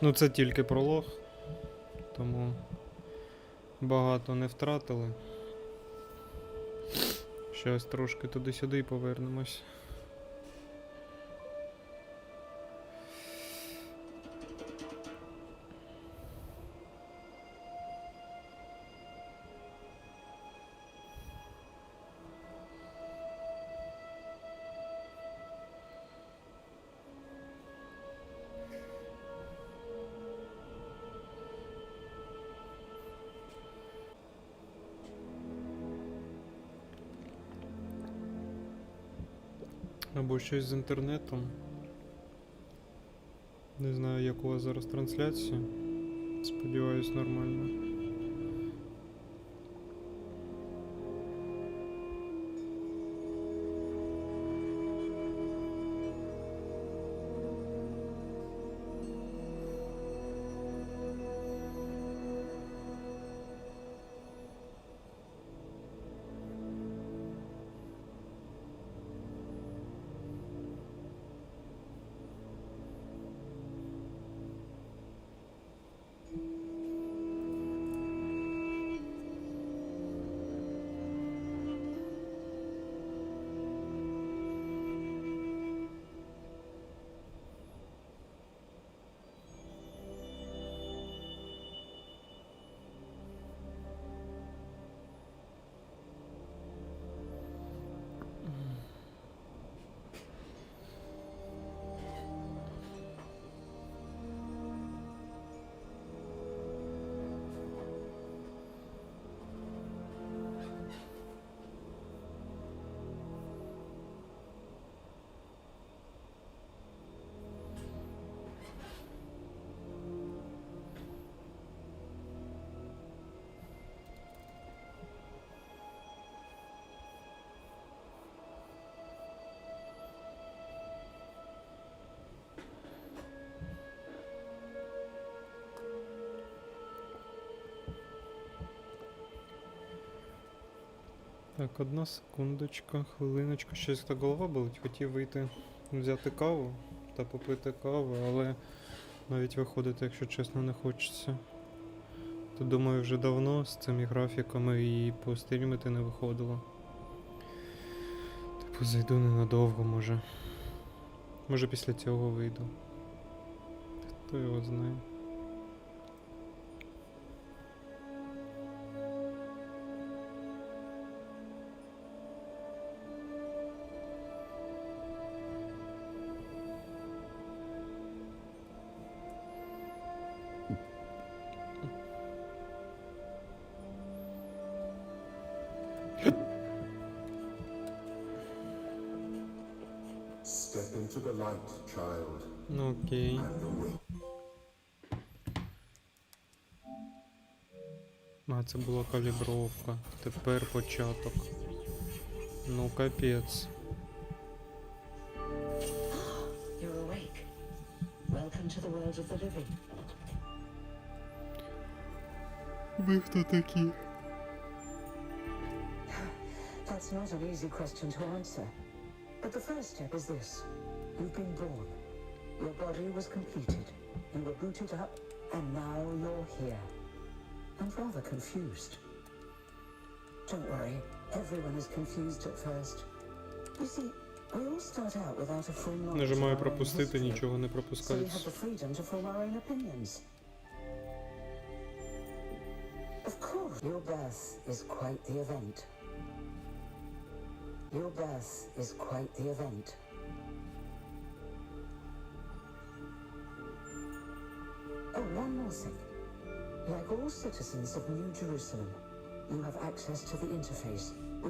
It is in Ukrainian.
Ну це тільки пролог, тому багато не втратили. Щось трошки туди-сюди повернемось. Або щось з інтернетом. Не знаю, як у вас зараз трансляція. Сподіваюсь, нормально. Так, одна секундочка, хвилиночку. Щось так голова болить. Хотів вийти взяти каву та попити каву, але навіть виходити, якщо чесно, не хочеться. То думаю, вже давно з цими графіками і пострімити не виходило. Типу зайду ненадовго, може. Може після цього вийду. Хто його знає. Step into the light, child, Ну окей. А, це була калібровка. Тепер початок. Ну, капець. You're awake. Welcome to the world of the living. Ви хто такі? That's not an easy question to answer. But the first step is this. You've been born. Your body was completed. You were booted up, and now you're here. I'm rather confused. Don't worry, everyone is confused at first. You see, we all start out without a full knowledge of Нажимаю our own пропустити, history. нічого не So we have пропускається. the freedom to form our own opinions. Of course, your birth is quite the event. Your birth is quite the event. Oh, one more thing. Like all citizens of New Jerusalem, you have access to the interface